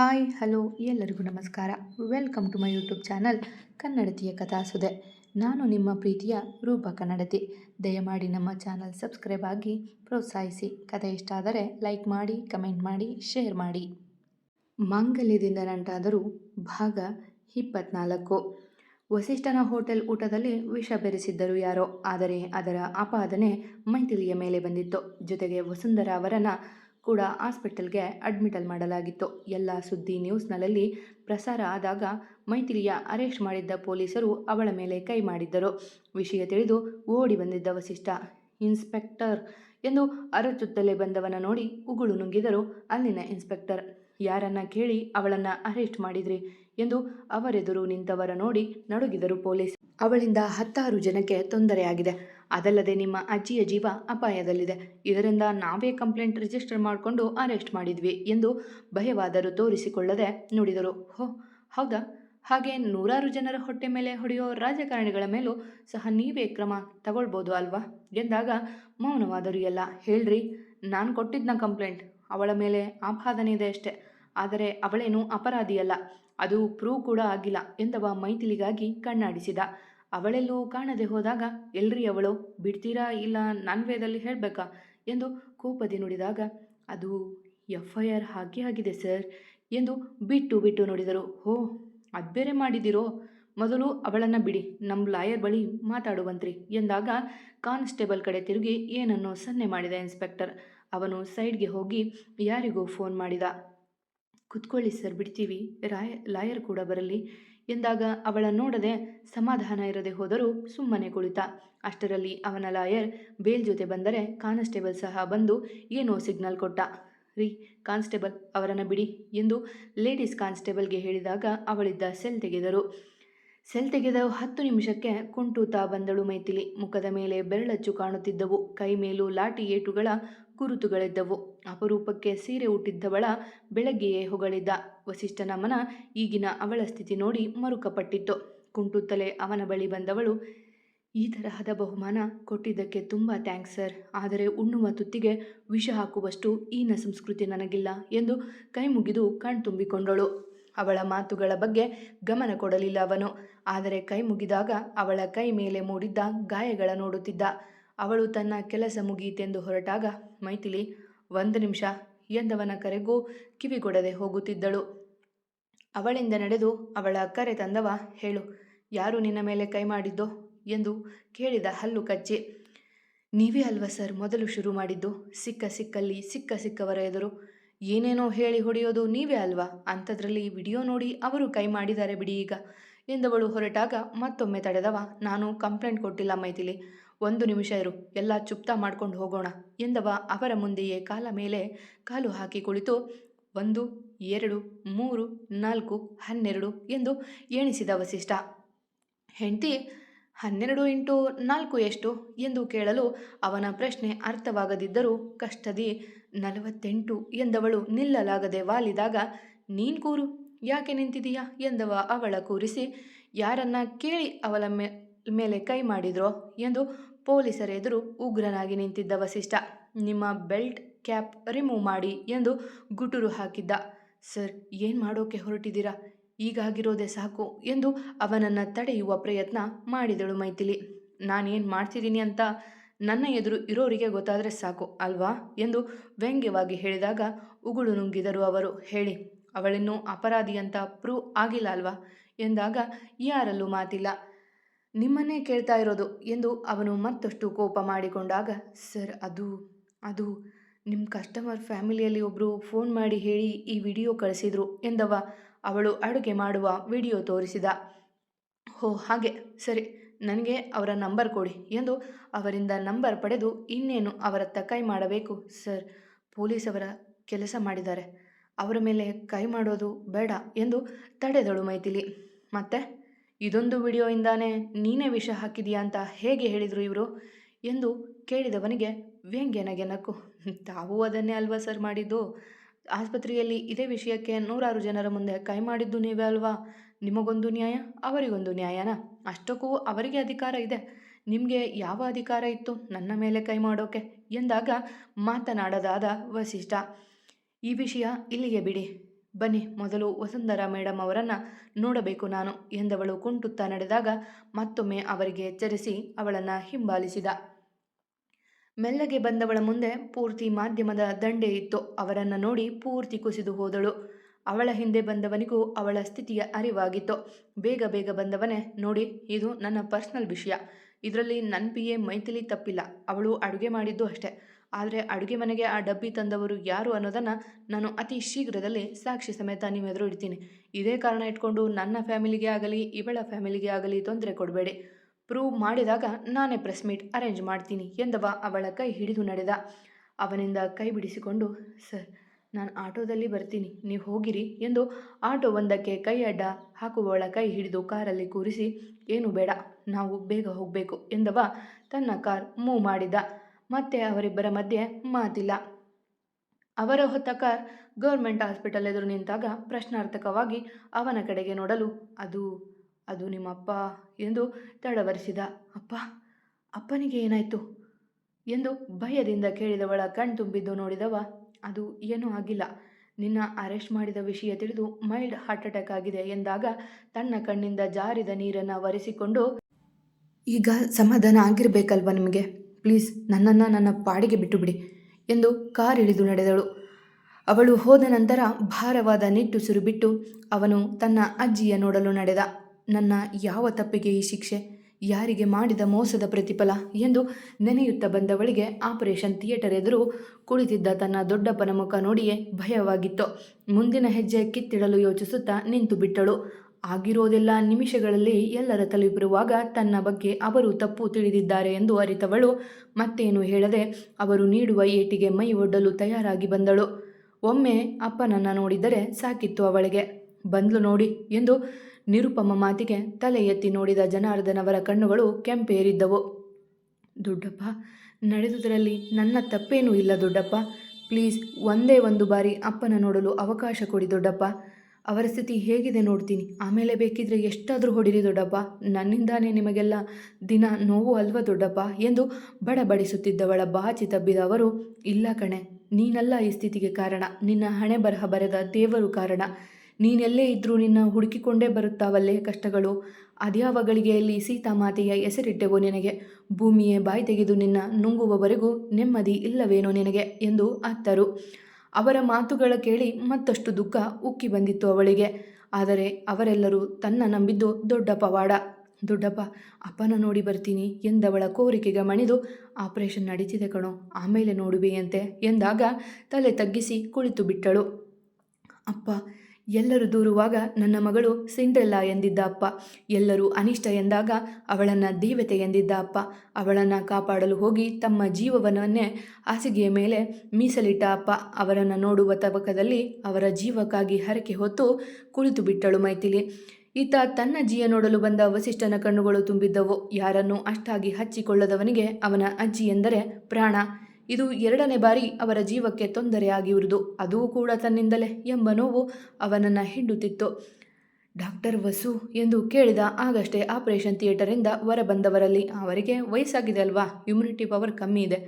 Hi, hello, ಎಲ್ಲರಿಗೂ ನಮಸ್ಕಾರ. Welcome to my YouTube channel ಕನ್ನಡತಿಯ ಕಥಾಸುದೆ ನಾನು ನಿಮ್ಮ ಪ್ರೀತಿಯ ರೂಪ ಕನ್ನಡತಿ. ದಯಮಾಡಿ ನಮ್ಮ ಚಾನಲ್ ಸಬ್ಸ್ಕ್ರೈಬ್ ಆಗಿ ಪ್ರೋತ್ಸಾಹಿಸಿ. ಕಥೆ ಇಷ್ಟ ಆದರೆ ಲೈಕ್ ಮಾಡಿ, ಕಮೆಂಟ್ ಮಾಡಿ, ಶೇರ್ ಮಾಡಿ. ಮಾಂಗಲ್ಯದಿಂದ ನಂಟಾದರೂ ಭಾಗ ಇಪ್ಪತ್ನಾಲ್ಕು. ವಸಿಷ್ಠನ ಹೋಟೆಲ್ ಊಟದಲ್ಲಿ ವಿಷ ಬೆರೆಸಿದ್ದರು ಯಾರೋ, ಆದರೆ ಅದರ ಆಪಾದನೆ ಮೈಥಿಲಿಯ ಮೇಲೆ ಬಂದಿತ್ತು. ಜೊತೆಗೆ ವಸುಂಧರ ಅವರನ್ನು ಕೂಡ ಆಸ್ಪಿಟಲ್ಗೆ ಅಡ್ಮಿಟಲ್ ಮಾಡಲಾಗಿತ್ತು. ಎಲ್ಲ ಸುದ್ದಿ ನ್ಯೂಸ್ನಲ್ಲಿ ಪ್ರಸಾರ ಆದಾಗ ಮೈತ್ರಿಯ ಅರೆಸ್ಟ್ ಮಾಡಿದ್ದ ಪೊಲೀಸರು ಅವಳ ಮೇಲೆ ಕೈ ಮಾಡಿದ್ದರು. ವಿಷಯ ತಿಳಿದು ಓಡಿ ಬಂದಿದ್ದ ವಸಿಷ್ಠ ಇನ್ಸ್ಪೆಕ್ಟರ್ ಎಂದು ಅರಚುತ್ತಲೇ ಬಂದವನ ನೋಡಿ ಉಗುಳು ನುಂಗಿದರು. ಅಲ್ಲಿನ ಇನ್ಸ್ಪೆಕ್ಟರ್, ಯಾರನ್ನ ಕೇಳಿ ಅವಳನ್ನು ಅರೆಸ್ಟ್ ಮಾಡಿದ್ರಿ? ಎಂದು ಅವರೆದುರು ನಿಂತವರ ನೋಡಿ ನಡುಗಿದರು ಪೊಲೀಸ್. ಅವಳಿಂದ ಹತ್ತಾರು ಜನಕ್ಕೆ ತೊಂದರೆಯಾಗಿದೆ. ಅದಲ್ಲದೆ ನಿಮ್ಮ ಅಜ್ಜಿಯ ಜೀವ ಅಪಾಯದಲ್ಲಿದೆ. ಇದರಿಂದ ನಾವೇ ಕಂಪ್ಲೇಂಟ್ ರಿಜಿಸ್ಟರ್ ಮಾಡಿಕೊಂಡು ಅರೆಸ್ಟ್ ಮಾಡಿದ್ವಿ ಎಂದು ಭಯವಾದರೂ ತೋರಿಸಿಕೊಳ್ಳದೆ ನುಡಿದರು. ಹೋ, ಹೌದಾ? ಹಾಗೆ ನೂರಾರು ಜನರ ಹೊಟ್ಟೆ ಮೇಲೆ ಹೊಡೆಯೋ ರಾಜಕಾರಣಿಗಳ ಮೇಲೂ ಸಹ ನೀವೇ ಕ್ರಮ ತಗೊಳ್ಬೋದು ಅಲ್ವಾ? ಎಂದಾಗ ಮೌನವಾದರು ಎಲ್ಲ. ಹೇಳ್ರಿ, ನಾನು ಕೊಟ್ಟಿದ್ನ ಕಂಪ್ಲೇಂಟ್. ಅವಳ ಮೇಲೆ ಆಪಾದನೆ ಇದೆ ಅಷ್ಟೆ. ಆದರೆ ಅವಳೇನು ಅಪರಾಧಿಯಲ್ಲ. ಅದು ಪ್ರೂವ್ ಕೂಡ ಆಗಿಲ್ಲ ಎಂದವ ಮೈಥಿಲಿಗಾಗಿ ಕಣ್ಣಾಡಿಸಿದ. ಅವಳೆಲ್ಲೂ ಕಾಣದೆ ಹೋದಾಗ, ಎಲ್ರಿ ಅವಳು? ಬಿಡ್ತೀರಾ ಇಲ್ಲ ನನ್ನ ವೇದಲ್ಲಿ ಹೇಳಬೇಕಾ? ಎಂದು ಕೋಪದಿ ನುಡಿದಾಗ, ಅದು ಎಫ್ ಐ ಆರ್ ಹಾಕಿ ಆಗಿದೆ ಸರ್. ಎಂದು ಬಿಟ್ಟು ಬಿಟ್ಟು ನೋಡಿದರು. ಹೋ, ಅದು ಬೇರೆ ಮಾಡಿದಿರೋ? ಮೊದಲು ಅವಳನ್ನು ಬಿಡಿ ನಮ್ಮ ಲಾಯರ್ ಬಳಿ ಮಾತಾಡುವಂತ್ರಿ. ಎಂದಾಗ ಕಾನ್ಸ್ಟೇಬಲ್ ಕಡೆ ತಿರುಗಿ, ಏನನ್ನೋ ಸನ್ನೆ ಮಾಡಿದ ಇನ್ಸ್ಪೆಕ್ಟರ್? ಅವನು ಸೈಡ್ಗೆ ಹೋಗಿ, ಯಾರಿಗೂ ಫೋನ್ ಮಾಡಿದ? ಕುತ್ಕೊಳ್ಳಿ ಸರ್, ಬಿಡ್ತೀವಿ. ರಾಯ, ಲಾಯರ್ ಕೂಡ ಬರಲಿ. ಎಂದಾಗ ಅವಳ ನೋಡದೆ ಸಮಾಧಾನ ಇರದೆ ಹೋದರೂ ಸುಮ್ಮನೆ ಕುಳಿತ. ಅಷ್ಟರಲ್ಲಿ ಅವನ ಲಾಯರ್ ಬೇಲ್ ಜೊತೆ ಬಂದರೆ ಕಾನ್ಸ್ಟೇಬಲ್ ಸಹ ಬಂದು ಏನೋ ಸಿಗ್ನಲ್ ಕೊಟ್ಟ. ರೀ, ಕಾನ್ಸ್ಟೇಬಲ್ ಅವರನ್ನು ಬಿಡಿ ಎಂದು ಲೇಡೀಸ್ ಕಾನ್ಸ್ಟೇಬಲ್ಗೆ ಹೇಳಿದಾಗ ಅವಳಿದ್ದ ಸೆಲ್ ತೆಗೆದರು. ಸೆಲ್ ತೆಗೆದ ಹತ್ತು ನಿಮಿಷಕ್ಕೆ ಕುಂಟೂತಾ ಬಂದಳು ಮೈಥಿಲಿ. ಮುಖದ ಮೇಲೆ ಬೆರಳಚ್ಚು ಕಾಣುತ್ತಿದ್ದವು. ಕೈ ಮೇಲೂ ಲಾಠಿ ಏಟುಗಳ ಗುರುತುಗಳಿದ್ದವು. ಅಪರೂಪಕ್ಕೆ ಸೀರೆ ಉಟ್ಟಿದ್ದವಳ ಬೆಳಗ್ಗೆಯೇ ಹೊಗಳಿದ್ದ ವಸಿಷ್ಠನ ಮನ ಈಗಿನ ಅವಳ ಸ್ಥಿತಿ ನೋಡಿ ಮರುಕಪಟ್ಟಿತ್ತು. ಕುಂಟುತ್ತಲೇ ಅವನ ಬಳಿ ಬಂದವಳು, ಈ ತರಹದ ಬಹುಮಾನ ಕೊಟ್ಟಿದ್ದಕ್ಕೆ ತುಂಬ ಥ್ಯಾಂಕ್ಸ್ ಸರ್. ಆದರೆ ಉಣ್ಣುವ ತುತ್ತಿಗೆ ವಿಷ ಹಾಕುವಷ್ಟು ಈನ ಸಂಸ್ಕೃತಿ ನನಗಿಲ್ಲ ಎಂದು ಕೈ ಮುಗಿದು ಕಣ್ತುಂಬಿಕೊಂಡಳು ಅವಳ ಮಾತುಗಳ ಬಗ್ಗೆ ಗಮನ ಕೊಡಲಿಲ್ಲ ಅವನು. ಆದರೆ ಕೈ ಮುಗಿದಾಗ ಅವಳ ಕೈ ಮೇಲೆ ಮೂಡಿದ್ದ ಗಾಯಗಳ ನೋಡುತ್ತಿದ್ದ. ಅವಳು ತನ್ನ ಕೆಲಸ ಮುಗಿಯಿತೆಂದು ಹೊರಟಾಗ, ಮೈಥಿಲಿ ಒಂದು ನಿಮಿಷ ಎಂದವನ ಕರೆಗೂ ಕಿವಿಗೊಡದೆ ಹೋಗುತ್ತಿದ್ದಳು. ಅವಳಿಂದ ನಡೆದು ಅವಳ ಕರೆ ತಂದವ, ಹೇಳು, ಯಾರು ನಿನ್ನ ಮೇಲೆ ಕೈ ಮಾಡಿದ್ದೋ? ಎಂದು ಕೇಳಿದ ಹಲ್ಲು ಕಚ್ಚಿ. ನೀವೇ ಅಲ್ವ ಸರ್ ಮೊದಲು ಶುರು ಮಾಡಿದ್ದು? ಸಿಕ್ಕ ಸಿಕ್ಕಲ್ಲಿ, ಸಿಕ್ಕ ಸಿಕ್ಕವರ ಎದುರು. ಏನೇನೋ ಹೇಳಿ ಹೊಡೆಯೋದು ನೀವೇ ಅಲ್ವಾ? ಅಂಥದ್ರಲ್ಲಿ ವಿಡಿಯೋ ನೋಡಿ ಅವರು ಕೈ ಮಾಡಿದ್ದಾರೆ ಬಿಡಿ ಈಗ. ಎಂದವಳು ಹೊರಟಾಗ ಮತ್ತೊಮ್ಮೆ ತಡೆದವ, ನಾನು ಕಂಪ್ಲೇಂಟ್ ಕೊಟ್ಟಿಲ್ಲ ಮೈಥಿಲಿ. ಒಂದು ನಿಮಿಷ ಇರು, ಎಲ್ಲ ಚುಪ್ತಾ ಮಾಡ್ಕೊಂಡು ಹೋಗೋಣ ಎಂದವ ಅವರ ಮುಂದೆಯೇ ಕಾಲ ಮೇಲೆ ಕಾಲು ಹಾಕಿ ಕುಳಿತು, ಒಂದು, ಎರಡು, ಮೂರು, ನಾಲ್ಕು, ಹನ್ನೆರಡು ಎಂದು ಎಣಿಸಿದ ವಸಿಷ್ಠ. ಹೆಂಡತಿ, ಹನ್ನೆರಡು ಇಂಟು ನಾಲ್ಕು ಎಷ್ಟು ಎಂದು ಕೇಳಲು ಅವನ ಪ್ರಶ್ನೆ ಅರ್ಥವಾಗದಿದ್ದರೂ ಕಷ್ಟದಿ ನಲವತ್ತೆಂಟು ಎಂದವಳು ನಿಲ್ಲಲಾಗದೆ ವಾಲಿದಾಗ, ನೀನ್ ಕೂರು, ಯಾಕೆ ನಿಂತಿದೀಯಾ ಎಂದವ ಅವಳ ಕೂರಿಸಿ, ಯಾರನ್ನ ಕೇಳಿ ಅವಳ ಮೇಲೆ ಕೈ ಮಾಡಿದ್ರೋ ಎಂದು ಪೊಲೀಸರ ಎದುರು ಉಗ್ರನಾಗಿ ನಿಂತಿದ್ದ ವಸಿಷ್ಠ. ನಿಮ್ಮ ಬೆಲ್ಟ್ ಕ್ಯಾಪ್ ರಿಮೂವ್ ಮಾಡಿ ಎಂದು ಗುಟುರು ಹಾಕಿದ್ದ. ಸರ್, ಏನು ಮಾಡೋಕೆ ಹೊರಟಿದ್ದೀರಾ? ಈಗಾಗಿರೋದೇ ಸಾಕು ಎಂದು ಅವನನ್ನು ತಡೆಯುವ ಪ್ರಯತ್ನ ಮಾಡಿದಳು ಮೈಥಿಲಿ. ನಾನೇನು ಮಾಡ್ತಿದ್ದೀನಿ ಅಂತ ನನ್ನ ಎದುರು ಇರೋರಿಗೆ ಗೊತ್ತಾದರೆ ಸಾಕು, ಅಲ್ವಾ? ಎಂದು ವ್ಯಂಗ್ಯವಾಗಿ ಹೇಳಿದಾಗ ಉಗುಳು ನುಂಗಿದರು ಅವರು. ಹೇಳಿ, ಅವಳಿನ್ನೂ ಅಪರಾಧಿ ಅಂತ ಪ್ರೂವ್ ಆಗಿಲ್ಲ, ಅಲ್ವಾ? ಎಂದಾಗ ಯಾರಲ್ಲೂ ಮಾತಿಲ್ಲ. ನಿಮ್ಮನ್ನೇ ಕೇಳ್ತಾ ಇರೋದು ಎಂದು ಅವನು ಮತ್ತಷ್ಟು ಕೋಪ ಮಾಡಿಕೊಂಡಾಗ, ಸರ್, ಅದು ಅದು ನಿಮ್ಮ ಕಸ್ಟಮರ್ ಫ್ಯಾಮಿಲಿಯಲ್ಲಿ ಒಬ್ಬರು ಫೋನ್ ಮಾಡಿ ಹೇಳಿ ಈ ವಿಡಿಯೋ ಕಳಿಸಿದ್ರು ಎಂದವ. ಅವಳು ಅಡುಗೆ ಮಾಡುವ ವಿಡಿಯೋ ತೋರಿಸಿದ. ಹೋ ಹಾಗೆ, ಸರಿ, ನನಗೆ ಅವರ ನಂಬರ್ ಕೊಡಿ ಎಂದು ಅವರಿಂದ ನಂಬರ್ ಪಡೆದು ಇನ್ನೇನು ಅವರತ್ತ ಕೈ ಮಾಡಬೇಕು? ಸರ್, ಪೊಲೀಸ್ ಅವರ ಕೆಲಸ ಮಾಡಿದ್ದಾರೆ. ಅವರ ಮೇಲೆ ಕೈ ಮಾಡೋದು ಬೇಡ ಎಂದು ತಡೆದಳು ಮೈಥಿಲಿ. ಮತ್ತೆ? ಇದೊಂದು ವಿಡಿಯೋಯಿಂದಾನೆ ನೀನೇ ವಿಷ ಹಾಕಿದೀಯಾ ಅಂತ ಹೇಗೆ ಹೇಳಿದರು ಇವರು? ಎಂದು ಕೇಳಿದವನಿಗೆ ವ್ಯಂಗ್ಯನಗೆ ನಕ್ಕು ತಾವು ಅದನ್ನೇ ಅಲ್ವಾ ಸರ್ ಮಾಡಿದ್ದು? ಆಸ್ಪತ್ರೆಯಲ್ಲಿ ಇದೇ ವಿಷಯಕ್ಕೆ ನೂರಾರು ಜನರ ಮುಂದೆ ಕೈ ಮಾಡಿದ್ದು ನೀವೇ ಅಲ್ವಾ? ನಿಮಗೊಂದು ನ್ಯಾಯ, ಅವರಿಗೊಂದು ನ್ಯಾಯನ? ಅಷ್ಟಕ್ಕೂ ಅವರಿಗೆ ಅಧಿಕಾರ ಇದೆ. ನಿಮಗೆ ಯಾವ ಅಧಿಕಾರ ಇತ್ತು? ನನ್ನ ಮೇಲೆ ಕೈ ಮಾಡೋಕೆ? ಎಂದಾಗ ಮಾತನಾಡದಾದ ವಸಿಷ್ಠ, ಈ ವಿಷಯ ಇಲ್ಲಿಗೆ ಬಿಡಿ. ಬನ್ನಿ, ಮೊದಲು ವಸುಂಧರಾ ಮೇಡಮ್ ಅವರನ್ನು ನೋಡಬೇಕು ನಾನು ಎಂದವಳು ಕುಂಟುತ್ತಾ ನಡೆದಾಗ ಮತ್ತೊಮ್ಮೆ ಅವರಿಗೆ ಎಚ್ಚರಿಸಿ ಅವಳನ್ನು ಹಿಂಬಾಲಿಸಿದ. ಮೆಲ್ಲಗೆ ಬಂದವಳ ಮುಂದೆ ಪೂರ್ತಿ ಮಾಧ್ಯಮದ ದಂಡೆ ಇತ್ತು. ಅವರನ್ನು ನೋಡಿ ಪೂರ್ತಿ ಕುಸಿದು ಹೋದಳು. ಅವಳ ಹಿಂದೆ ಬಂದವನಿಗೂ ಅವಳ ಸ್ಥಿತಿಯ ಅರಿವಾಗಿತ್ತು. ಬೇಗ ಬೇಗ ಬಂದವನೇ, ನೋಡಿ, ಇದು ನನ್ನ ಪರ್ಸ್ನಲ್ ವಿಷಯ. ಇದರಲ್ಲಿ ನನ್ನ ಪಿ ಎ ಮೈಥಿಲಿ ತಪ್ಪಿಲ್ಲ. ಅವಳು ಅಡುಗೆ ಮಾಡಿದ್ದು ಅಷ್ಟೇ. ಆದರೆ ಅಡುಗೆ ಮನೆಗೆ ಆ ಡಬ್ಬಿ ತಂದವರು ಯಾರು ಅನ್ನೋದನ್ನು ನಾನು ಅತಿ ಶೀಘ್ರದಲ್ಲಿ ಸಾಕ್ಷಿ ಸಮೇತ ನಿಮ್ಮೆದುರು ಇಡ್ತೀನಿ. ಇದೇ ಕಾರಣ ಇಟ್ಕೊಂಡು ನನ್ನ ಫ್ಯಾಮಿಲಿಗೆ ಆಗಲಿ, ಇವಳ ಫ್ಯಾಮಿಲಿಗೆ ಆಗಲಿ ತೊಂದರೆ ಕೊಡಬೇಡಿ. ಪ್ರೂವ್ ಮಾಡಿದಾಗ ನಾನೇ ಪ್ರೆಸ್ ಮೀಟ್ ಅರೇಂಜ್ ಮಾಡ್ತೀನಿ ಎಂದವ ಅವಳ ಕೈ ಹಿಡಿದು ನಡೆದ. ಅವನಿಂದ ಕೈ ಬಿಡಿಸಿಕೊಂಡು, ಸರ್, ನಾನು ಆಟೋದಲ್ಲಿ ಬರ್ತೀನಿ, ನೀವು ಹೋಗಿರಿ ಎಂದು ಆಟೋ ಒಂದಕ್ಕೆ ಕೈ ಅಡ್ಡ ಹಾಕುವವಳ ಕೈ ಹಿಡಿದು ಕಾರಲ್ಲಿ ಕೂರಿಸಿ, ಏನು ಬೇಡ, ನಾವು ಬೇಗ ಹೋಗಬೇಕು ಎಂದವ ತನ್ನ ಕಾರ್ ಮೂವ್ ಮಾಡಿದ. ಮತ್ತೆ ಅವರಿಬ್ಬರ ಮಧ್ಯೆ ಮಾತಿಲ್ಲ. ಅವರ ಹೊತ್ತ ಕಾರ್ ಗೌರ್ಮೆಂಟ್ ಹಾಸ್ಪಿಟಲ್ ಎದುರು ನಿಂತಾಗ ಪ್ರಶ್ನಾರ್ಥಕವಾಗಿ ಅವನ ಕಡೆಗೆ ನೋಡಲು, ಅದು ಅದು ನಿಮ್ಮಪ್ಪ ಎಂದು ತಡವರಿಸಿದ. ಅಪ್ಪ, ಅಪ್ಪನಿಗೆ ಏನಾಯಿತು? ಎಂದು ಭಯದಿಂದ ಕೇಳಿದವಳ ಕಣ್ತುಂಬಿದ್ದು ನೋಡಿದವ, ಅದು ಏನೂ ಆಗಿಲ್ಲ. ನಿನ್ನ ಅರೆಸ್ಟ್ ಮಾಡಿದ ವಿಷಯ ತಿಳಿದು ಮೈಲ್ಡ್ ಹಾರ್ಟ್ ಅಟ್ಯಾಕ್ ಆಗಿದೆ ಎಂದಾಗ ತನ್ನ ಕಣ್ಣಿಂದ ಜಾರಿದ ನೀರನ್ನು ಒರೆಸಿಕೊಂಡು, ಈಗ ಸಮಾಧಾನ ಆಗಿರಬೇಕಲ್ವ ನಿಮಗೆ? ಪ್ಲೀಸ್ ನನ್ನನ್ನು ನನ್ನ ಪಾಡಿಗೆ ಬಿಟ್ಟುಬಿಡಿ ಎಂದು ಕಾರ್ ಇಳಿದು ನಡೆದಳು. ಅವಳು ಹೋದ ನಂತರ ಭಾರವಾದ ನಿಟ್ಟುಸಿರು ಬಿಟ್ಟು ಅವನು ತನ್ನ ಅಜ್ಜಿಯ ನೋಡಲು ನಡೆದ, ನನ್ನ ಯಾವ ತಪ್ಪಿಗೆ ಈ ಶಿಕ್ಷೆ? ಯಾರಿಗೆ ಮಾಡಿದ ಮೋಸದ ಪ್ರತಿಫಲ? ಎಂದು ನೆನೆಯುತ್ತಾ ಬಂದವಳಿಗೆ ಆಪರೇಷನ್ ಥಿಯೇಟರ್ ಎದುರು ಕುಳಿತಿದ್ದ ತನ್ನ ದೊಡ್ಡಪ್ಪನ ಮುಖ ನೋಡಿಯೇ ಭಯವಾಗಿತ್ತು. ಮುಂದಿನ ಹೆಜ್ಜೆ ಕಿತ್ತಿಡಲು ಯೋಚಿಸುತ್ತಾ ನಿಂತು ಬಿಟ್ಟಳು ಆಗಿರೋದೆಲ್ಲ ನಿಮಿಷಗಳಲ್ಲಿ ಎಲ್ಲರ ತಲುಪಿರುವಾಗ ತನ್ನ ಬಗ್ಗೆ ಅವರು ತಪ್ಪು ತಿಳಿದಿದ್ದಾರೆ ಎಂದು ಅರಿತವಳು. ಮತ್ತೇನು ಹೇಳದೆ ಅವರು ನೀಡುವ ಏಟಿಗೆ ಮೈ ಒಡ್ಡಲು ತಯಾರಾಗಿ ಬಂದಳು. ಒಮ್ಮೆ ಅಪ್ಪನನ್ನು ನೋಡಿದರೆ ಸಾಕಿತ್ತು ಅವಳಿಗೆ. ಬಂದ್ಲು ನೋಡಿ ಎಂದು ನಿರುಪಮ ಮಾತಿಗೆ ತಲೆ ಎತ್ತಿ ನೋಡಿದ ಜನಾರ್ದನವರ ಕಣ್ಣುಗಳು ಕೆಂಪೇರಿದ್ದವು. ದೊಡ್ಡಪ್ಪ, ನಡೆದುದರಲ್ಲಿ ನನ್ನ ತಪ್ಪೇನೂ ಇಲ್ಲ ದೊಡ್ಡಪ್ಪ. ಪ್ಲೀಸ್, ಒಂದೇ ಒಂದು ಬಾರಿ ಅಪ್ಪನ ನೋಡಲು ಅವಕಾಶ ಕೊಡಿ ದೊಡ್ಡಪ್ಪ. ಅವರ ಸ್ಥಿತಿ ಹೇಗಿದೆ ನೋಡ್ತೀನಿ. ಆಮೇಲೆ ಬೇಕಿದ್ರೆ ಎಷ್ಟಾದರೂ ಹೊಡಿರಿ ದೊಡ್ಡಪ್ಪ. ನನ್ನಿಂದಾನೇ ನಿಮಗೆಲ್ಲ ದಿನ ನೋವು ಅಲ್ವ ದೊಡ್ಡಪ್ಪ? ಎಂದು ಬಡಬಡಿಸುತ್ತಿದ್ದವಳ ಬಾಚಿ ತಬ್ಬಿದ ಅವರು, ಇಲ್ಲ ಕಣೆ, ನೀನಲ್ಲ ಈ ಸ್ಥಿತಿಗೆ ಕಾರಣ. ನಿನ್ನ ಹಣೆ ಬರಹ ಬರೆದ ದೇವರು ಕಾರಣ. ನೀನೆಲ್ಲೇ ಇದ್ದರೂ ನಿನ್ನ ಹುಡುಕಿಕೊಂಡೇ ಬರುತ್ತಾವಲ್ಲೇ ಕಷ್ಟಗಳು. ಅದ್ಯಾವ ಸೀತಾ ಸೀತಾಮಾತೆಯ ಹೆಸರಿಟ್ಟೆವು ನಿನಗೆ? ಭೂಮಿಯೇ ಬಾಯಿ ತೆಗೆದು ನಿನ್ನ ನುಂಗುವವರೆಗೂ ನೆಮ್ಮದಿ ಇಲ್ಲವೇನೋ ನಿನಗೆ? ಎಂದು ಅತ್ತರು. ಅವರ ಮಾತುಗಳ ಕೇಳಿ ಮತ್ತಷ್ಟು ದುಃಖ ಉಕ್ಕಿ ಬಂದಿತ್ತು ಅವಳಿಗೆ. ಆದರೆ ಅವರೆಲ್ಲರೂ ತನ್ನ ನಂಬಿದ್ದು ದೊಡ್ಡ ಪವಾಡ. ದೊಡ್ಡಪ್ಪ, ಅಪ್ಪನ ನೋಡಿ ಬರ್ತೀನಿ ಎಂದವಳ ಕೋರಿಕೆಗೆ ಮಣಿದು, ಆಪರೇಷನ್ ನಡೀತಿದೆ ಕಣೋ, ಆಮೇಲೆ ನೋಡುವೆಯಂತೆ ಎಂದಾಗ ತಲೆ ತಗ್ಗಿಸಿ ಕುಳಿತು ಬಿಟ್ಟಳು ಅಪ್ಪ ಎಲ್ಲರೂ ದೂರುವಾಗ ನನ್ನ ಮಗಳು ಸಿಂಡ್ರೆಲ್ಲ ಎಂದಿದ್ದ ಅಪ್ಪ. ಎಲ್ಲರೂ ಅನಿಷ್ಟ ಎಂದಾಗ ಅವಳನ್ನು ದೇವತೆ ಎಂದಿದ್ದ ಅಪ್ಪ. ಅವಳನ್ನು ಕಾಪಾಡಲು ಹೋಗಿ ತಮ್ಮ ಜೀವವನ್ನೇ ಹಾಸಿಗೆಯ ಮೇಲೆ ಮೀಸಲಿಟ್ಟ ಅಪ್ಪ. ಅವರನ್ನು ನೋಡುವ ತಬಕದಲ್ಲಿ ಅವರ ಜೀವಕ್ಕಾಗಿ ಹರಕೆ ಹೊತ್ತು ಕುಳಿತು ಬಿಟ್ಟಳು ಮೈಥಿಲಿ. ಈತ ತನ್ನ ಜಿಯ ನೋಡಲು ಬಂದ ವಸಿಷ್ಠನ ಕಣ್ಣುಗಳು ತುಂಬಿದ್ದವು. ಯಾರನ್ನು ಅಷ್ಟಾಗಿ ಹಚ್ಚಿಕೊಳ್ಳದವನಿಗೆ ಅವನ ಅಜ್ಜಿ ಎಂದರೆ ಪ್ರಾಣ. ಇದು ಎರಡನೇ ಬಾರಿ ಅವರ ಜೀವಕ್ಕೆ ತೊಂದರೆಯಾಗಿರುವುದು ಅದೂ ಕೂಡ ತನ್ನಿಂದಲೇ ಎಂಬ ನೋವು ಅವನನ್ನು ಹಿಂಡುತ್ತಿತ್ತು. ಡಾಕ್ಟರ್ ವಸು ಎಂದು ಕೇಳಿದ ಆಗಷ್ಟೇ ಆಪರೇಷನ್ ಥಿಯೇಟರಿಂದ ಹೊರಬಂದವರಲ್ಲಿ ಅವರಿಗೆ ವಯಸ್ಸಾಗಿದೆ ಅಲ್ವಾ? ಇಮ್ಯುನಿಟಿ ಪವರ್ ಕಮ್ಮಿ ಇದೆ.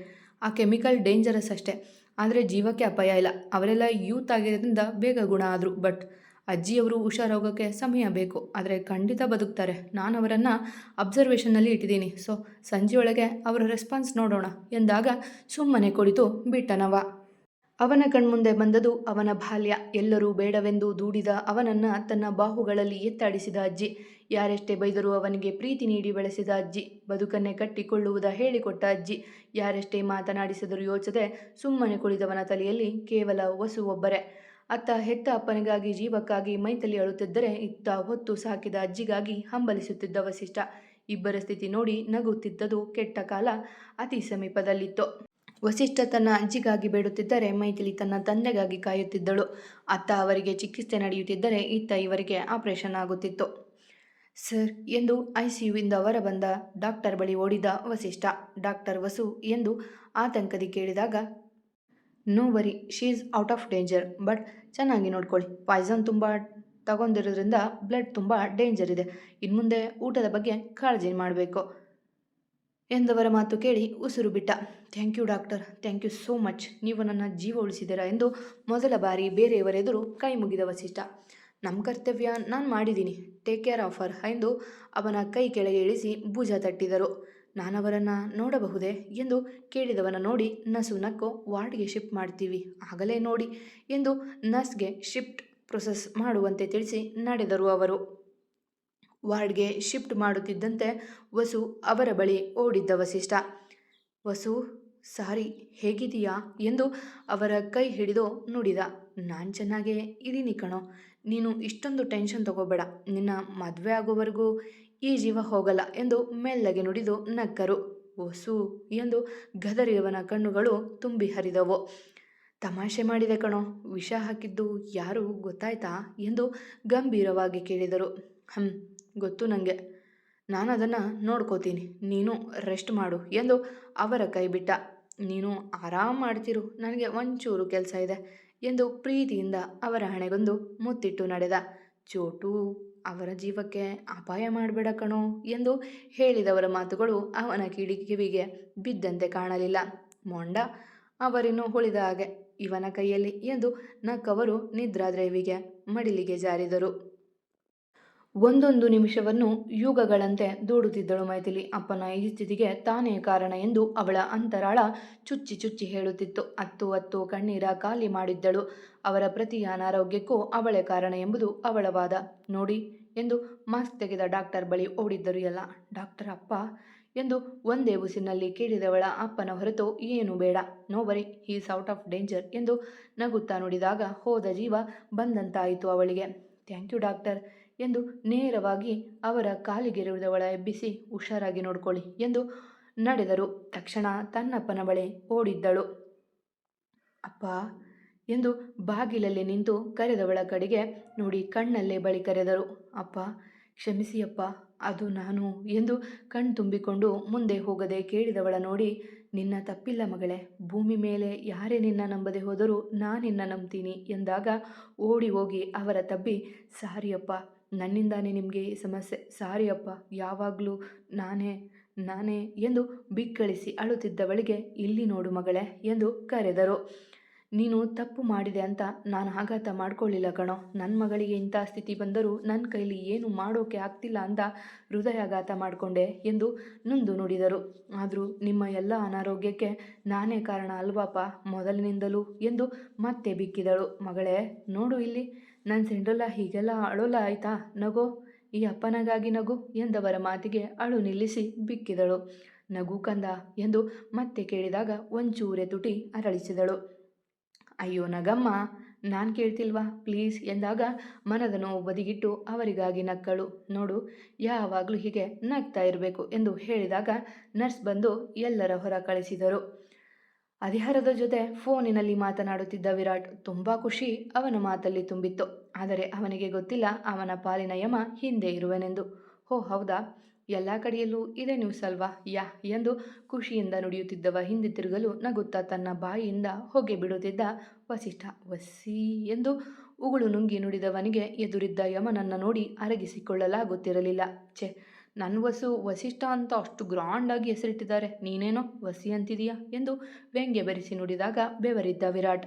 ಆ ಕೆಮಿಕಲ್ ಡೇಂಜರಸ್ ಅಷ್ಟೇ. ಆದರೆ ಜೀವಕ್ಕೆ ಅಪಾಯ ಇಲ್ಲ. ಅವರೆಲ್ಲ ಯೂತ್ ಆಗಿರೋದ್ರಿಂದ ಬೇಗ ಗುಣ ಆದರು, ಬಟ್ ಅಜ್ಜಿಯವರು ಹುಷಾರೋಗೋಕ್ಕೆ ಸಮಯ ಬೇಕು, ಆದರೆ ಖಂಡಿತ ಬದುಕ್ತಾರೆ. ನಾನು ಅವರನ್ನು ಅಬ್ಸರ್ವೇಷನ್ನಲ್ಲಿ ಇಟ್ಟಿದ್ದೀನಿ. ಸೊ ಸಂಜೆಯೊಳಗೆ ಅವರ ರೆಸ್ಪಾನ್ಸ್ ನೋಡೋಣ ಎಂದಾಗ ಸುಮ್ಮನೆ ಕುಳಿತು ಬಿಟ್ಟನವ. ಅವನ ಕಣ್ಮುಂದೆ ಬಂದದು ಅವನ ಬಾಲ್ಯ. ಎಲ್ಲರೂ ಬೇಡವೆಂದು ದೂಡಿದ ಅವನನ್ನು ತನ್ನ ಬಾಹುಗಳಲ್ಲಿ ಎತ್ತಾಡಿಸಿದ ಅಜ್ಜಿ. ಯಾರೆಷ್ಟೇ ಬೈದರೂ ಅವನಿಗೆ ಪ್ರೀತಿ ನೀಡಿ ಬೆಳೆಸಿದ ಅಜ್ಜಿ. ಬದುಕನ್ನೇ ಕಟ್ಟಿಕೊಳ್ಳುವುದ ಹೇಳಿಕೊಟ್ಟ ಅಜ್ಜಿ. ಯಾರೆಷ್ಟೇ ಮಾತನಾಡಿಸಿದರೂ ಯೋಚದೆ ಸುಮ್ಮನೆ ಕುಳಿದವನ ತಲೆಯಲ್ಲಿ ಕೇವಲ ವಸು ಒಬ್ಬರೇ. ಅತ್ತ ಹೆತ್ತ ಅಪ್ಪನಿಗಾಗಿ ಜೀವಕ್ಕಾಗಿ ಮೈತಲಿ ಅಳುತ್ತಿದ್ದರೆ ಇತ್ತ ಹೊತ್ತು ಸಾಕಿದ ಅಜ್ಜಿಗಾಗಿ ಹಂಬಲಿಸುತ್ತಿದ್ದ ವಸಿಷ್ಠ. ಇಬ್ಬರ ಸ್ಥಿತಿ ನೋಡಿ ನಗುತ್ತಿದ್ದದು ಕೆಟ್ಟ ಕಾಲ ಅತಿ ಸಮೀಪದಲ್ಲಿತ್ತು. ವಸಿಷ್ಠ ತನ್ನ ಅಜ್ಜಿಗಾಗಿ ಬೇಡುತ್ತಿದ್ದರೆ ಮೈಥಿಲಿ ತನ್ನ ತಂದೆಗಾಗಿ ಕಾಯುತ್ತಿದ್ದಳು. ಅತ್ತ ಅವರಿಗೆ ಚಿಕಿತ್ಸೆ ನಡೆಯುತ್ತಿದ್ದರೆ ಇತ್ತ ಇವರಿಗೆ ಆಪರೇಷನ್ ಆಗುತ್ತಿತ್ತು. ಸರ್ ಎಂದು ಐಸಿಯುವಿಂದ ಹೊರಬಂದ ಡಾಕ್ಟರ್ ಬಳಿ ಓಡಿದ ವಸಿಷ್ಠ. ಡಾಕ್ಟರ್ ವಸು ಎಂದು ಆತಂಕದಿ ಕೇಳಿದಾಗ no worry she is out of danger but ಚೆನ್ನಾಗಿ ನೋಡ್ಕೊಳ್ಳಿ. ಪಾಯ್ಸನ್ ತುಂಬ ತಗೊಂಡಿರೋದ್ರಿಂದ ಬ್ಲಡ್ ತುಂಬ ಡೇಂಜರ್ ಇದೆ. ಇನ್ನು ಮುಂದೆ ಊಟದ ಬಗ್ಗೆ ಕಾಳಜಿ ಮಾಡಬೇಕು. ಎಂದವರ ಮಾತು ಕೇಳಿ ಉಸಿರು ಬಿಟ್ಟ. Thank you doctor thank you so much ನೀವು ನನ್ನ ಜೀವ ಉಳಿಸಿದ್ದೀರಾ ಎಂದು ಮೊದಲ ಬಾರಿ ಬೇರೆಯವರೆದುರು ಕೈ ಮುಗಿದ ವಸಿಷ್ಠ. ನಮ್ಮ ಕರ್ತವ್ಯ, ನಾನು ಮಾಡಿದ್ದೀನಿ. ಟೇಕ್ ಕೇರ್ ಆಫರ್ ಎಂದು ಅವನ ಕೈ ಕೆಳಗೆ ಇಳಿಸಿ ಭುಜ ತಟ್ಟಿದರು. ನಾನವರನ್ನು ನೋಡಬಹುದೇ ಎಂದು ಕೇಳಿದವನ ನೋಡಿ ನಸು ನಕ್ಕು ವಾರ್ಡ್ಗೆ ಶಿಫ್ಟ್ ಮಾಡ್ತೀವಿ, ಆಗಲೇ ನೋಡಿ ಎಂದು ನರ್ಸ್ಗೆ ಶಿಫ್ಟ್ ಪ್ರೊಸೆಸ್ ಮಾಡುವಂತೆ ತಿಳಿಸಿ ನಡೆದರು ಅವರು. ವಾರ್ಡ್ಗೆ ಶಿಫ್ಟ್ ಮಾಡುತ್ತಿದ್ದಂತೆ ವಸು ಅವರ ಬಳಿ ಓಡಿದ್ದ ವಸಿಷ್ಠ, ವಸು, ಸಾರಿ ಹೇಗಿದೀಯಾ ಎಂದು ಅವರ ಕೈ ಹಿಡಿದು ನುಡಿದ, ನಾನು ಚೆನ್ನಾಗೇ ಇದ್ದೀನಿ ಕಣೋ, ನೀನು ಇಷ್ಟೊಂದು ಟೆನ್ಷನ್ ತಗೋಬೇಡ, ನಿನ್ನ ಮದುವೆ ಆಗೋವರೆಗೂ ಈ ಜೀವ ಹೋಗಲ್ಲ ಎಂದು ಮೆಲ್ಲಗೆ ನುಡಿದು ನಕ್ಕರು. ಓಸು ಎಂದು ಗದರಿಯವನ ಕಣ್ಣುಗಳು ತುಂಬಿ ಹರಿದವು. ತಮಾಷೆ ಮಾಡಿದೆ ಕಣೋ, ವಿಷ ಹಾಕಿದ್ದು ಯಾರು ಗೊತ್ತಾಯ್ತಾ ಎಂದು ಗಂಭೀರವಾಗಿ ಕೇಳಿದರು. ಹಂ ಗೊತ್ತು ನನಗೆ ನಾನು ಅದನ್ನು ನೋಡ್ಕೋತೀನಿ, ನೀನು ರೆಸ್ಟ್ ಮಾಡು ಎಂದು ಅವರ ಕೈ ಬಿಟ್ಟ ನೀನು ಆರಾಮ್ ಮಾಡ್ತಿರು, ನನಗೆ ಒಂಚೂರು ಕೆಲಸ ಇದೆ ಎಂದು ಪ್ರೀತಿಯಿಂದ ಅವರ ಹಣೆಗೊಂದು ಮುತ್ತಿಟ್ಟು ನಡೆದ. ಚೋಟು ಅವರ ಜೀವಕ್ಕೆ ಅಪಾಯ ಮಾಡಬೇಡ ಕಣೋ ಎಂದು ಹೇಳಿದವರ ಮಾತುಗಳು ಅವನ ಕಿಡಿ ಕಿವಿಗೆ ಬಿದ್ದಂತೆ ಕಾಣಲಿಲ್ಲ. ಮೊಂಡ ಅವರಿನ್ನು ಉಳಿದ ಹಾಗೆ ಇವನ ಕೈಯಲ್ಲಿ ಎಂದು ನಕ್ಕವರು ನಿದ್ರಾದ್ರೇವಿಗೆ ಮಡಿಲಿಗೆ ಜಾರಿದರು. ಒಂದೊಂದು ನಿಮಿಷವನ್ನು ಯುಗಗಳಂತೆ ದೂಡುತ್ತಿದ್ದಳು ಮೈಥಿಲಿ. ಅಪ್ಪನ ಈ ಸ್ಥಿತಿಗೆ ತಾನೇ ಕಾರಣ ಎಂದು ಅವಳ ಅಂತರಾಳ ಚುಚ್ಚಿ ಚುಚ್ಚಿ ಹೇಳುತ್ತಿತ್ತು. ಹತ್ತು ಹತ್ತು ಕಣ್ಣೀರ ಖಾಲಿ ಮಾಡಿದ್ದಳು. ಅವರ ಪ್ರತಿ ಅನಾರೋಗ್ಯಕ್ಕೂ ಅವಳೇ ಕಾರಣ ಎಂಬುದು ಅವಳ ವಾದ. ನೋಡಿ ಎಂದು ಮಾಸ್ಕ್ ತೆಗೆದ ಡಾಕ್ಟರ್ ಬಳಿ ಓಡಿದ್ದರು ಎಲ್ಲ. ಡಾಕ್ಟರ್ ಅಪ್ಪ ಎಂದು ಒಂದೇ ಉಸಿನಲ್ಲಿ ಕೇಳಿದವಳ ಅಪ್ಪನ ಹೊರತು ಏನು ಬೇಡ. ನೋ ಬರಿ ಹೀಸ್ ಔಟ್ ಆಫ್ ಡೇಂಜರ್ ಎಂದು ನಗುತ್ತಾ ನುಡಿದಾಗ ಹೋದ ಜೀವ ಬಂದಂತಾಯಿತು ಅವಳಿಗೆ. Thank you doctor. ಎಂದು ನೇರವಾಗಿ ಅವರ ಕಾಲಿಗೆರುವುದವಳ ಎಬ್ಬಿಸಿ ಹುಷಾರಾಗಿ ನೋಡ್ಕೊಳ್ಳಿ ಎಂದು ನಡೆದರು. ತಕ್ಷಣ ತನ್ನಪ್ಪನ ಬಳಿ ಓಡಿದ್ದಳು. ಅಪ್ಪ ಎಂದು ಬಾಗಿಲಲ್ಲಿ ನಿಂತು ಕರೆದವಳ ಕಡೆಗೆ ನೋಡಿ ಕಣ್ಣಲ್ಲೇ ಬಳಿ ಕರೆದರು. ಅಪ್ಪ ಕ್ಷಮಿಸಿ ಅಪ್ಪ ಅದು ನಾನು ಎಂದು ಕಣ್ ತುಂಬಿಕೊಂಡು ಮುಂದೆ ಹೋಗದೆ ಕೇಳಿದವಳ ನೋಡಿ, ನಿನ್ನ ತಪ್ಪಿಲ್ಲ ಮಗಳೇ, ಭೂಮಿ ಮೇಲೆ ಯಾರೇ ನಿನ್ನ ನಂಬದೆ ಹೋದರೂ ನಾನಿನ್ನ ನಂಬ್ತೀನಿ ಎಂದಾಗ ಓಡಿ ಹೋಗಿ ಅವರ ತಬ್ಬಿ, ಸಾರಿಯಪ್ಪ ನನ್ನಿಂದಾನೇ ನಿಮಗೆ ಸಮಸ್ಯೆ. ಸಾರಿ ಅಪ್ಪ, ಯಾವಾಗಲೂ ನಾನೇ ನಾನೇ ಎಂದು ಬಿಕ್ಕಳಿಸಿ ಅಳುತ್ತಿದ್ದವಳಿಗೆ ಇಲ್ಲಿ ನೋಡು ಮಗಳೇ ಎಂದು ಕರೆದರು. ನೀನು ತಪ್ಪು ಮಾಡಿದೆ ಅಂತ ನಾನು ಆಘಾತ ಮಾಡ್ಕೊಳ್ಳಿಲ್ಲ ಕಣೋ. ನನ್ನ ಮಗಳಿಗೆ ಇಂಥ ಸ್ಥಿತಿ ಬಂದರೂ ನನ್ನ ಕೈಲಿ ಏನು ಮಾಡೋಕೆ ಆಗ್ತಿಲ್ಲ ಅಂತ ಹೃದಯಾಘಾತ ಮಾಡಿಕೊಂಡೆ ಎಂದು ನೊಂದು ನುಡಿದರು. ಆದರೂ ನಿಮ್ಮ ಎಲ್ಲ ಅನಾರೋಗ್ಯಕ್ಕೆ ನಾನೇ ಕಾರಣ ಅಲ್ವಾಪ ಮೊದಲಿನಿಂದಲೂ ಎಂದು ಮತ್ತೆ ಬಿಕ್ಕಿದಳು. ಮಗಳೇ, ನೋಡು ಇಲ್ಲಿ ನನ್ನ ಸಿಂಡ್ರಲ್ಲ ಹೀಗೆಲ್ಲ ಅಳೋಲ್ಲ ಆಯ್ತಾ? ನಗೋ, ಈ ಅಪ್ಪನಗಾಗಿ ನಗು ಎಂದವರ ಮಾತಿಗೆ ಅಳು ನಿಲ್ಲಿಸಿ ಬಿಕ್ಕಿದಳು. ನಗು ಕಂದ ಎಂದು ಮತ್ತೆ ಕೇಳಿದಾಗ ಒಂಚೂರೆ ತುಟಿ ಅರಳಿಸಿದಳು. ಅಯ್ಯೋ ನಗಮ್ಮ, ನಾನು ಕೇಳ್ತಿಲ್ವಾ? ಪ್ಲೀಸ್ ಎಂದಾಗ ಮನದ ನೋವು ಬದಿಗಿಟ್ಟು ಅವರಿಗಾಗಿ ನಕ್ಕಳು. ನೋಡು, ಯಾವಾಗಲೂ ಹೀಗೆ ನಗ್ತಾ ಇರಬೇಕು ಎಂದು ಹೇಳಿದಾಗ ನರ್ಸ್ ಬಂದು ಎಲ್ಲರ ಹೊರ ಕಳಿಸಿದರು. ಹರಿಹರದ ಜೊತೆ ಫೋನಿನಲ್ಲಿ ಮಾತನಾಡುತ್ತಿದ್ದ ವಿರಾಟ್ ತುಂಬ ಖುಷಿ ಅವನ ಮಾತಲ್ಲಿ ತುಂಬಿತ್ತು. ಆದರೆ ಅವನಿಗೆ ಗೊತ್ತಿಲ್ಲ ಅವನ ಪಾಲಿನ ಯಮ ಹಿಂದೆ ಇರುವನೆಂದು. ಹೋ ಹೌದಾ? ಎಲ್ಲ ಕಡೆಯಲ್ಲೂ ಇದೇ ನ್ಯೂಸ್ ಅಲ್ವಾ? ಯಾ, ಎಂದು ಖುಷಿಯಿಂದ ನುಡಿಯುತ್ತಿದ್ದವ ಹಿಂದೆ ತಿರುಗಲು ನಗುತ್ತಾ ತನ್ನ ಬಾಯಿಯಿಂದ ಹೊಗೆ ಬಿಡುತ್ತಿದ್ದ ವಸಿಷ್ಠ. ವಸಿ ಎಂದು ಉಗುಳು ನುಂಗಿ ನುಡಿದವನಿಗೆ ಎದುರಿದ್ದ ಯಮನನ್ನು ನೋಡಿ ಅರಗಿಸಿಕೊಳ್ಳಲಾಗುತ್ತಿರಲಿಲ್ಲ. ಛೆ ನನ್ನ ವಸು ವಸಿಷ್ಠ ಅಂತ ಅಷ್ಟು ಗ್ರಾಂಡಾಗಿ ಹೆಸರಿಟ್ಟಿದ್ದಾರೆ. ನೀನೇನೋ ವಸಿ ಅಂತಿದೀಯಾ? ಎಂದು ವ್ಯಂಗ್ಯ ಬೆರೆಸಿ ನುಡಿದಾಗ ಬೆವರಿದ್ದ ವಿರಾಟ್.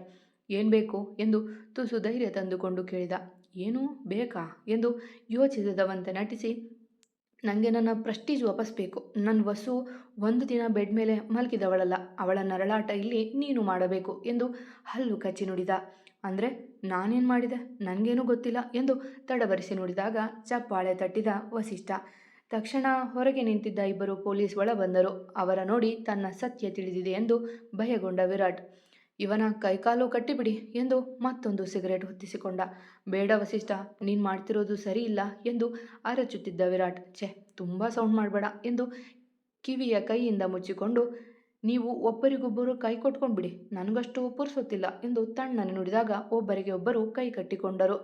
ಏನು ಬೇಕು? ಎಂದು ತುಸು ಧೈರ್ಯ ತಂದುಕೊಂಡು ಕೇಳಿದ. ಏನು? ಬೇಕಾ? ಎಂದು ಯೋಚಿಸಿದವಂತೆ ನಟಿಸಿ ನನಗೆ ನನ್ನ ಪ್ರೆಸ್ಟೀಜ್ ವಾಪಸ್ ಬೇಕು. ನನ್ನ ವಸು ಒಂದು ದಿನ ಬೆಡ್ ಮೇಲೆ ಮಲಗಿದವಳಲ್ಲ. ಅವಳ ನರಳಾಟ ಇಲ್ಲಿ ನೀನು ಮಾಡಬೇಕು ಎಂದು ಹಲ್ಲು ಕಚ್ಚಿ ನುಡಿದ. ಅಂದರೆ ನಾನೇನು ಮಾಡಿದೆ? ನನಗೇನೂ ಗೊತ್ತಿಲ್ಲ ಎಂದು ತಡಬರಿಸಿ ನುಡಿದಾಗ ಚಪ್ಪಾಳೆ ತಟ್ಟಿದ ವಸಿಷ್ಠ. ತಕ್ಷಣ ಹೊರಗೆ ನಿಂತಿದ್ದ ಇಬ್ಬರು ಪೊಲೀಸ್ ಒಳ ಬಂದರು ಅವರ ನೋಡಿ ತನ್ನ ಸತ್ಯ ತಿಳಿದಿದೆ ಎಂದು ಭಯಗೊಂಡ ವಿರಾಟ್. ಇವನ ಕೈಕಾಲು ಕಟ್ಟಿಬಿಡಿ ಎಂದು ಮತ್ತೊಂದು ಸಿಗರೇಟ್ ಹೊತ್ತಿಸಿಕೊಂಡ. ಬೇಡ ವಸಿಷ್ಠ, ನೀನು ಮಾಡ್ತಿರೋದು ಸರಿ ಇಲ್ಲ ಎಂದು ಅರಚುತ್ತಿದ್ದ ವಿರಾಟ್. ಛೆ, ತುಂಬ ಸೌಂಡ್ ಮಾಡಬೇಡ ಎಂದು ಕಿವಿಯ ಕೈಯಿಂದ ಮುಚ್ಚಿಕೊಂಡು, ನೀವು ಒಬ್ಬರಿಗೊಬ್ಬರು ಕೈ ಕೊಟ್ಕೊಂಡ್ಬಿಡಿ, ನನಗಷ್ಟು ಪುರ್ಸೊತ್ತಿಲ್ಲ ಎಂದು ತಣ್ಣನೆ ನುಡಿದಾಗ ಒಬ್ಬರಿಗೆ ಒಬ್ಬರು ಕೈ ಕಟ್ಟಿಕೊಂಡರು.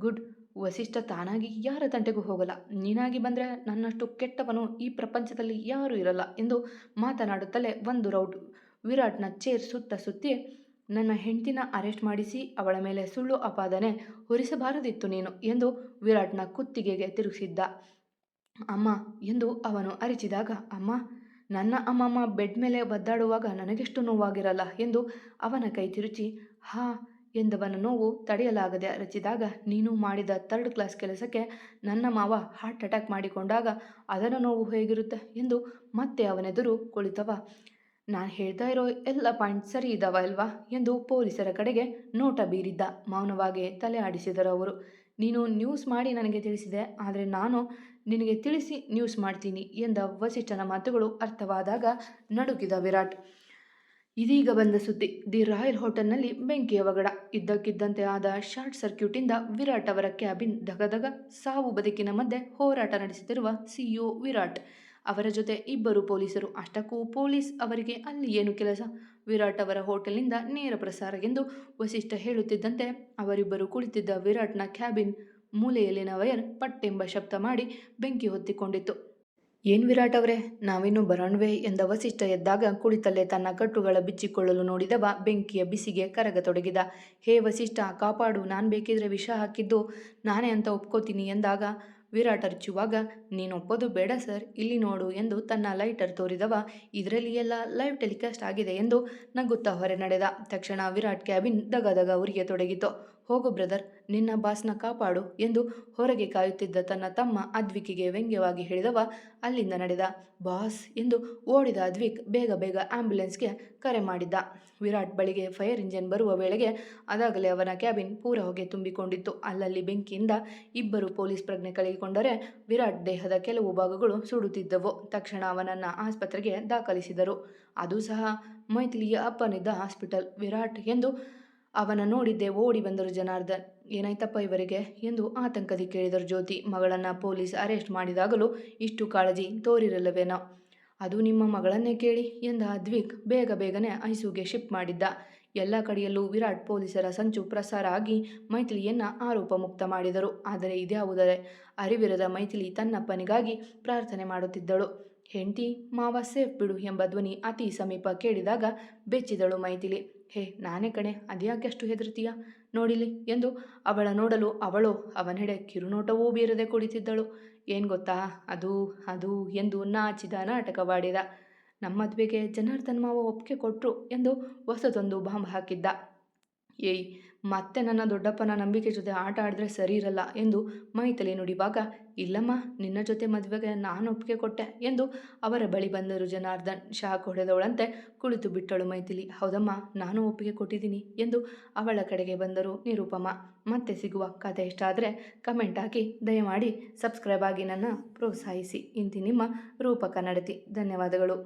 ಗುಡ್ ವಸಿಷ್ಠ ತಾನಾಗಿ ಯಾರ ತಂಟೆಗೂ ಹೋಗಲ್ಲ. ನೀನಾಗಿ ಬಂದರೆ ನನ್ನಷ್ಟು ಕೆಟ್ಟವನು ಈ ಪ್ರಪಂಚದಲ್ಲಿ ಯಾರೂ ಇರಲ್ಲ ಎಂದು ಮಾತನಾಡುತ್ತಲೇ ಒಂದು ರೌಡ್ ವಿರಾಟ್ನ ಚೇರ್ ಸುತ್ತ ಸುತ್ತಿ, ನನ್ನ ಹೆಂಡತಿನ ಅರೆಸ್ಟ್ ಮಾಡಿಸಿ, ಅವಳ ಮೇಲೆ ಸುಳ್ಳು ಅಪಾದನೆ ಹೊರಿಸಬಾರದಿತ್ತು ನೀನು ಎಂದು ವಿರಾಟ್ನ ಕುತ್ತಿಗೆಗೆ ತಿರುಗಿಸಿದ್ದ. ಅಮ್ಮ ಎಂದು ಅವನು ಅರಿಚಿದಾಗ, ಅಮ್ಮ, ನನ್ನ ಅಮ್ಮಮ್ಮ ಬೆಡ್ ಮೇಲೆ ಒದ್ದಾಡುವಾಗ ನನಗೆಷ್ಟು ನೋವಾಗಿರಲ್ಲ ಎಂದು ಅವನ ಕೈ ತಿರುಚಿ, ಹಾ ಎಂದವನ ನೋವು ತಡೆಯಲಾಗದೆ ರಚಿದಾಗ ನೀನು ಮಾಡಿದ ಥರ್ಡ್ ಕ್ಲಾಸ್ ಕೆಲಸಕ್ಕೆ ನನ್ನ ಮಾವ ಹಾರ್ಟ್ ಅಟ್ಯಾಕ್ ಮಾಡಿಕೊಂಡಾಗ ಅದರ ನೋವು ಹೇಗಿರುತ್ತೆ ಎಂದು ಮತ್ತೆ ಅವನೆದುರು ಕುಳಿತವ. ನಾನು ಹೇಳ್ತಾ ಇರೋ ಎಲ್ಲ ಪಾಯಿಂಟ್ ಸರಿ ಇದ್ದಾವ ಅಲ್ವಾ ಎಂದು ಪೊಲೀಸರ ಕಡೆಗೆ ನೋಟ ಬೀರಿದ್ದ. ಮೌನವಾಗಿ ತಲೆ ಆಡಿಸಿದರು ಅವರು. ನೀನು ನ್ಯೂಸ್ ಮಾಡಿ ನನಗೆ ತಿಳಿಸಿದೆ, ಆದರೆ ನಾನು ನಿನಗೆ ತಿಳಿಸಿ ನ್ಯೂಸ್ ಮಾಡ್ತೀನಿ ಎಂದ ವಸಿಷ್ಠನ ಮಾತುಗಳು ಅರ್ಥವಾದಾಗ ನಡುಗಿದ ವಿರಾಟ್. ಇದೀಗ ಬಂದ ಸುದ್ದಿ. ದಿ ರಾಯಲ್ ಹೋಟೆಲ್ನಲ್ಲಿ ಬೆಂಕಿ ಅವಘಡ ಇದ್ದಕ್ಕಿದ್ದಂತೆ ಆದ ಶಾರ್ಟ್ ಸರ್ಕ್ಯೂಟಿಂದ ವಿರಾಟ್ ಅವರ ಕ್ಯಾಬಿನ್ ಧಗಧಗ ಸಾವು ಬದುಕಿನ ಮಧ್ಯೆ ಹೋರಾಟ ನಡೆಸುತ್ತಿರುವ ಸಿಇಒ ವಿರಾಟ್. ಅವರ ಜೊತೆ ಇಬ್ಬರು ಪೊಲೀಸರು. ಅಷ್ಟಕ್ಕೂ ಪೊಲೀಸ್ ಅವರಿಗೆ ಅಲ್ಲಿ ಏನು ಕೆಲಸ? ವಿರಾಟ್ ಅವರ ಹೋಟೆಲ್ನಿಂದ ನೇರ ಪ್ರಸಾರ ಎಂದು ವಸಿಷ್ಠ ಹೇಳುತ್ತಿದ್ದಂತೆ ಅವರಿಬ್ಬರು ಕುಳಿತಿದ್ದ ವಿರಾಟ್ನ ಕ್ಯಾಬಿನ್ ಮೂಲೆಯಲ್ಲಿನ ವಯರ್ ಪಟ್ಟೆಂಬ ಶಬ್ದ ಮಾಡಿ ಬೆಂಕಿ ಹೊತ್ತಿಕೊಂಡಿತ್ತು. ಏನ್ ವಿರಾಟ್ ಅವರೇ, ನಾವಿನ್ನು ಬರೋಣವೇ ಎಂದ ವಸಿಷ್ಠ ಎದ್ದಾಗ ಕುಳಿತಲ್ಲೇ ತನ್ನ ಕಟ್ಟುಗಳ ಬಿಚ್ಚಿಕೊಳ್ಳಲು ನೋಡಿದವ ಬೆಂಕಿಯ ಬಿಸಿಗೆ ಕರಗತೊಡಗಿದ. ಹೇ ವಸಿಷ್ಠ, ಕಾಪಾಡು, ನಾನು ಬೇಕಿದ್ರೆ ವಿಷ ಹಾಕಿದ್ದು, ನಾನೇ ಅಂತ ಒಪ್ಕೋತೀನಿ ಎಂದಾಗ ವಿರಾಟ್ ಅರ್ಚುವಾಗ ನೀನೊಪ್ಪೋದು ಬೇಡ ಸರ್, ಇಲ್ಲಿ ನೋಡು ಎಂದು ತನ್ನ ಲೈಟರ್ ತೋರಿದವ. ಇದರಲ್ಲಿ ಎಲ್ಲ ಲೈವ್ ಟೆಲಿಕಾಸ್ಟ್ ಆಗಿದೆ ಎಂದು ನಗುತ್ತಾ ಹೊರೆ ನಡೆದ. ತಕ್ಷಣ ವಿರಾಟ್ ಕ್ಯಾಬಿನ್ ದಗದಗ ಉರಿಯತೊಡಗಿತು ಹೋಗು ಬ್ರದರ್, ನಿನ್ನ ಬಾಸ್ನ ಕಾಪಾಡು ಎಂದು ಹೊರಗೆ ಕಾಯುತ್ತಿದ್ದ ತನ್ನ ತಮ್ಮ ಅದ್ವಿಕಿಗೆ ವ್ಯಂಗ್ಯವಾಗಿ ಹೇಳಿದವ ಅಲ್ಲಿಂದ ನಡೆದ ಬಾಸ್ ಎಂದು ಓಡಿದ ಅದ್ವಿಕ್ ಬೇಗ ಬೇಗ ಆಂಬ್ಯುಲೆನ್ಸ್ಗೆ ಕರೆ ಮಾಡಿದ್ದ. ವಿರಾಟ್ ಬಳಿಗೆ ಫೈರ್ ಇಂಜಿನ್ ಬರುವ ವೇಳೆಗೆ ಅದಾಗಲೇ ಅವನ ಕ್ಯಾಬಿನ್ ಪೂರ ಹೊಗೆ ತುಂಬಿಕೊಂಡಿತ್ತು. ಅಲ್ಲಲ್ಲಿ ಬೆಂಕಿಯಿಂದ ಇಬ್ಬರು ಪೊಲೀಸ್ ಪ್ರಜ್ಞೆ ಕಳೆದುಕೊಂಡರೆ ವಿರಾಟ್ ದೇಹದ ಕೆಲವು ಭಾಗಗಳು ಸುಡುತ್ತಿದ್ದವು. ತಕ್ಷಣ ಅವನನ್ನು ಆಸ್ಪತ್ರೆಗೆ ದಾಖಲಿಸಿದರು. ಅದು ಸಹ ಮೈಥಿಲಿಯ ಅಪ್ಪನಿದ್ದ ಹಾಸ್ಪಿಟಲ್ ವಿರಾಟ್ ಎಂದು ಅವನ ನೋಡಿದ್ದೆ ಓಡಿ ಬಂದರು ಜನಾರ್ದನ್. ಏನಾಯ್ತಪ್ಪ ಇವರಿಗೆ? ಎಂದು ಆತಂಕದಿ ಕೇಳಿದರು ಜ್ಯೋತಿ. ಮಗಳನ್ನು ಪೊಲೀಸ್ ಅರೆಸ್ಟ್ ಮಾಡಿದಾಗಲೂ ಇಷ್ಟು ಕಾಳಜಿ ತೋರಿರಲ್ಲವೇನೋ? ಅದು ನಿಮ್ಮ ಮಗಳನ್ನೇ ಕೇಳಿ ಎಂದ ದ್ವಿಕ್ ಬೇಗ ಬೇಗನೆ ಐಸುಗೆ ಶಿಫ್ಟ್ ಮಾಡಿದ್ದ. ಎಲ್ಲ ಕಡೆಯಲ್ಲೂ ವಿರಾಟ್ ಪೊಲೀಸರ ಸಂಚು ಪ್ರಸಾರ ಆಗಿ ಮೈಥಿಲಿಯನ್ನ ಆರೋಪ ಮುಕ್ತ ಮಾಡಿದರು. ಆದರೆ ಇದ್ಯಾವುದರೆ? ಅರಿವಿರದ ಮೈಥಿಲಿ ತನ್ನಪ್ಪನಿಗಾಗಿ ಪ್ರಾರ್ಥನೆ ಮಾಡುತ್ತಿದ್ದಳು. ಹೆಂಡತಿ, ಮಾವ ಸೇಫ್ ಬಿಡು ಎಂಬ ಧ್ವನಿ ಅತಿ ಸಮೀಪ ಕೇಳಿದಾಗ ಬೆಚ್ಚಿದಳು ಮೈಥಿಲಿ. ಹೇ, ನಾನೇ ಕಣೆ, ಅದ್ಯಾಕೆ ಅಷ್ಟು ಹೆದರ್ತೀಯ ನೋಡಿಲಿ ಎಂದು ಅವಳ ನೋಡಲು ಅವಳು ಅವನೆಡೆ ಕಿರುನೋಟವೂ ಬೀರದೆ ಕುಳಿತಿದ್ದಳು ಏನು ಗೊತ್ತಾ? ಅದು ಅದು ಎಂದು ನಾಚಿದ ನಾಟಕವಾಡಿದ ನಮ್ಮ ಮದುವೆಗೆ ಜನಾರ್ದನ್ ಮಾವ ಒಪ್ಪಿಗೆ ಕೊಟ್ಟರು ಎಂದು ಹೊಸದೊಂದು ಬಾಂಬ್ ಹಾಕಿದ್ದ. ಏಯ್ ಮತ್ತೆ ನನ್ನ ದೊಡ್ಡಪ್ಪನ ನಂಬಿಕೆ ಜೊತೆ ಆಟ ಆಡಿದ್ರೆ ಸರಿ ಇರಲ್ಲ ಎಂದು ಮೈಥಿಲಿ ನುಡಿವಾಗ, ಇಲ್ಲಮ್ಮ, ನಿನ್ನ ಜೊತೆ ಮದುವೆಗೆ ನಾನು ಒಪ್ಪಿಗೆ ಕೊಟ್ಟೆ ಎಂದು ಅವರ ಬಳಿ ಬಂದರು ಜನಾರ್ದನ್ ಶಾಕ್ ಹೊಡೆದವಳಂತೆ ಕುಳಿತು ಬಿಟ್ಟಳು ಮೈಥಿಲಿ. ಹೌದಮ್ಮ, ನಾನು ಒಪ್ಪಿಗೆ ಕೊಟ್ಟಿದ್ದೀನಿ ಎಂದು ಅವಳ ಕಡೆಗೆ ಬಂದರು ನಿರುಪಮ. ಮತ್ತೆ ಸಿಗುವ ಕಥೆ ಇಷ್ಟ ಆದರೆ ಕಮೆಂಟ್ ಹಾಕಿ. ದಯಮಾಡಿ ಸಬ್ಸ್ಕ್ರೈಬ್ ಆಗಿ ನನ್ನ ಪ್ರೋತ್ಸಾಹಿಸಿ. ಇಂತಿ ನಿಮ್ಮ ರೂಪಕ ನಡತಿ. ಧನ್ಯವಾದಗಳು.